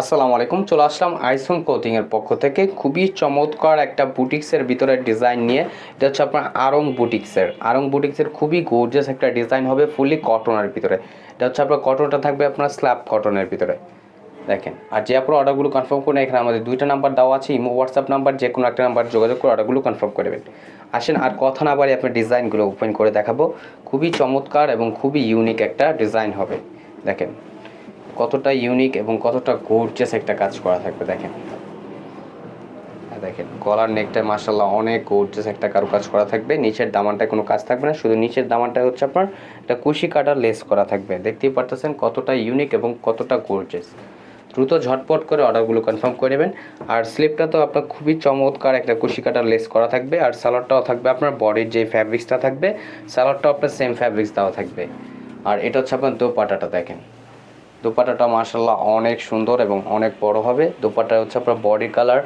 আসসালামু আলাইকুম, চলে আসলাম আইসন কোচিং এর পক্ষ থেকে। খুবই চমৎকার একটা বুটিক্সের ভিতরে ডিজাইন নিয়ে। এটা হচ্ছে আপনার আরং বুটিক্সের। আরং বুটিক্সের খুবই গর্জিয়াস একটা ডিজাইন হবে ফুলি কটনের ভিতরে। এটা হচ্ছে আপনার কটনটা থাকবে আপনার স্ল্যাব কটনের ভিতরে। দেখেন, আর যে আপনার অর্ডারগুলো কনফার্ম করুন, এখানে আমাদের দুইটা নাম্বার দেওয়া আছে, ইমো হোয়াটসঅ্যাপ নাম্বার যে কোনো একটা নাম্বার যোগাযোগ করে অর্ডারগুলো কনফার্ম করে দেবেন আসেন, আর কথা না বাড়ি আপনার ডিজাইনগুলো ওপেন করে দেখাবো। খুবই চমৎকার এবং খুবই ইউনিক একটা ডিজাইন হবে। দেখেন কতটা ইউনিক এবং কতটা গোর্জিয়াস একটা কাজ করা থাকবে, দেখেন। দেখেন, গলার নেকটা মার্শাল্লাহ অনেক গোর্জিয়াস একটা কারু কাজ করা থাকবে। নিচের দামানটায় কোনো কাজ থাকবে না, শুধু নিচের দামানটায় হচ্ছে আপনার একটা কুশি কাটার লেস করা থাকবে। দেখতেই পারতেছেন কতটা ইউনিক এবং কতটা গোর্জিয়াস দ্রুত ঝটপট করে অর্ডারগুলো কনফার্ম করে নেবেন। আর স্লিপটা তো আপনার খুবই চমৎকার একটা কুশি কাটার লেস করা থাকবে। আর সালোয়ারটাও থাকবে আপনার বডির যে ফ্যাব্রিক্সটা থাকবে সালোয়ারটাও আপনার সেম ফ্যাব্রিক্স দেওয়া থাকবে। আর এটা হচ্ছে আপনার দোপাটাটা দেখেন। দোপাট্টাটা মার্শাল্লাহ অনেক সুন্দর এবং অনেক বড় হবে। দোপাট্টা হচ্ছে আপনার বডি কালার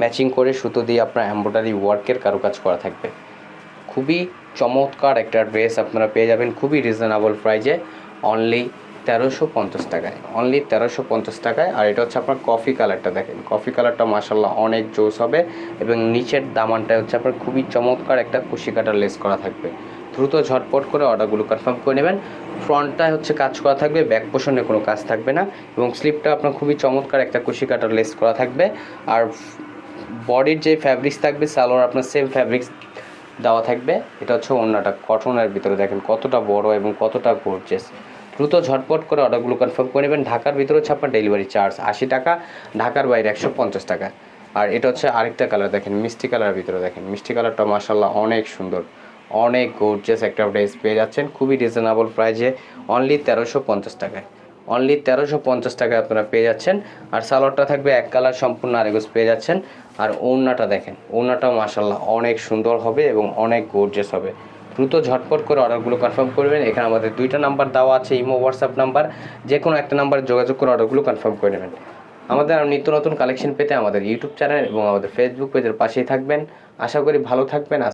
ম্যাচিং করে সুতো দিয়ে আপনার এমব্রয়ডারি ওয়ার্কের কারুকাজ করা থাকবে। খুবই চমৎকার একটা ড্রেস আপনারা পেয়ে যাবেন খুবই রিজনেবল প্রাইজে অনলি তেরোশো পঞ্চাশ টাকায়। অনলি তেরোশো পঞ্চাশ টাকায়। আর এটা হচ্ছে আপনার কফি কালারটা দেখেন। কফি কালারটা মার্শাল্লাহ অনেক জোস হবে এবং নিচের দামানটা হচ্ছে আপনার খুবই চমৎকার একটা কুশি কাটার লেস করা থাকবে। দ্রুত ঝটপট করে অর্ডারগুলো কনফার্ম করে নেবেন। ফ্রন্টটায় হচ্ছে কাজ করা থাকবে ব্যাক পোষণে কোনো কাজ থাকবে না এবং স্লিপটা আপনার খুবই চমৎকার একটা কুশি কাটার লেস করা থাকবে। আর বডির যে ফ্যাব্রিক্স থাকবে সালোয়ার আপনার সেম ফ্যাব্রিক্স দেওয়া থাকবে। এটা হচ্ছে অন্যটা কটনের ভিতরে দেখেন কতটা বড় এবং কতটা গর্জেস দ্রুত ঝটপট করে অর্ডারগুলো কনফার্ম করে নেবেন। ঢাকার ভিতরে হচ্ছে আপনার ডেলিভারি চার্জ আশি টাকা, ঢাকার বাইরে একশো পঞ্চাশ টাকা। আর এটা হচ্ছে আরেকটা কালার দেখেন মিষ্টি কালারের ভিতরে দেখেন। মিষ্টি কালারটা মাসাল্লাহ অনেক সুন্দর। অনেক গর্জিয়াস একটা ড্রেস পেয়ে যাচ্ছেন, খুবই রিজনেবল প্রাইজে অনলি তেরোশো পঞ্চাশ টাকায়। অনলি তেরোশো পঞ্চাশ টাকায় আপনারা পেয়ে যাচ্ছেন, আর সালোয়ারটা থাকবে এক কালার সম্পূর্ণ আরেগোজ পেয়ে যাচ্ছেন। আর ওড়নাটা দেখেন, ওড়নাটাও মাসাল্লাহ অনেক সুন্দর হবে এবং অনেক গর্জিয়াস হবে। দ্রুত ঝটপট করে অর্ডারগুলো কনফার্ম করবেন। এখানে আমাদের দুইটা নাম্বার দেওয়া আছে, ইমো হোয়াটসঅ্যাপ নাম্বার যে কোনো একটা নাম্বারে যোগাযোগ করে অর্ডারগুলো কনফার্ম করে নেবেন। আমাদের আর নিত্য নতুন কালেকশন পেতে আমাদের ইউটিউব চ্যানেল এবং আমাদের ফেসবুক পেজের পাশেই থাকবেন। আশা করি ভালো থাকবেন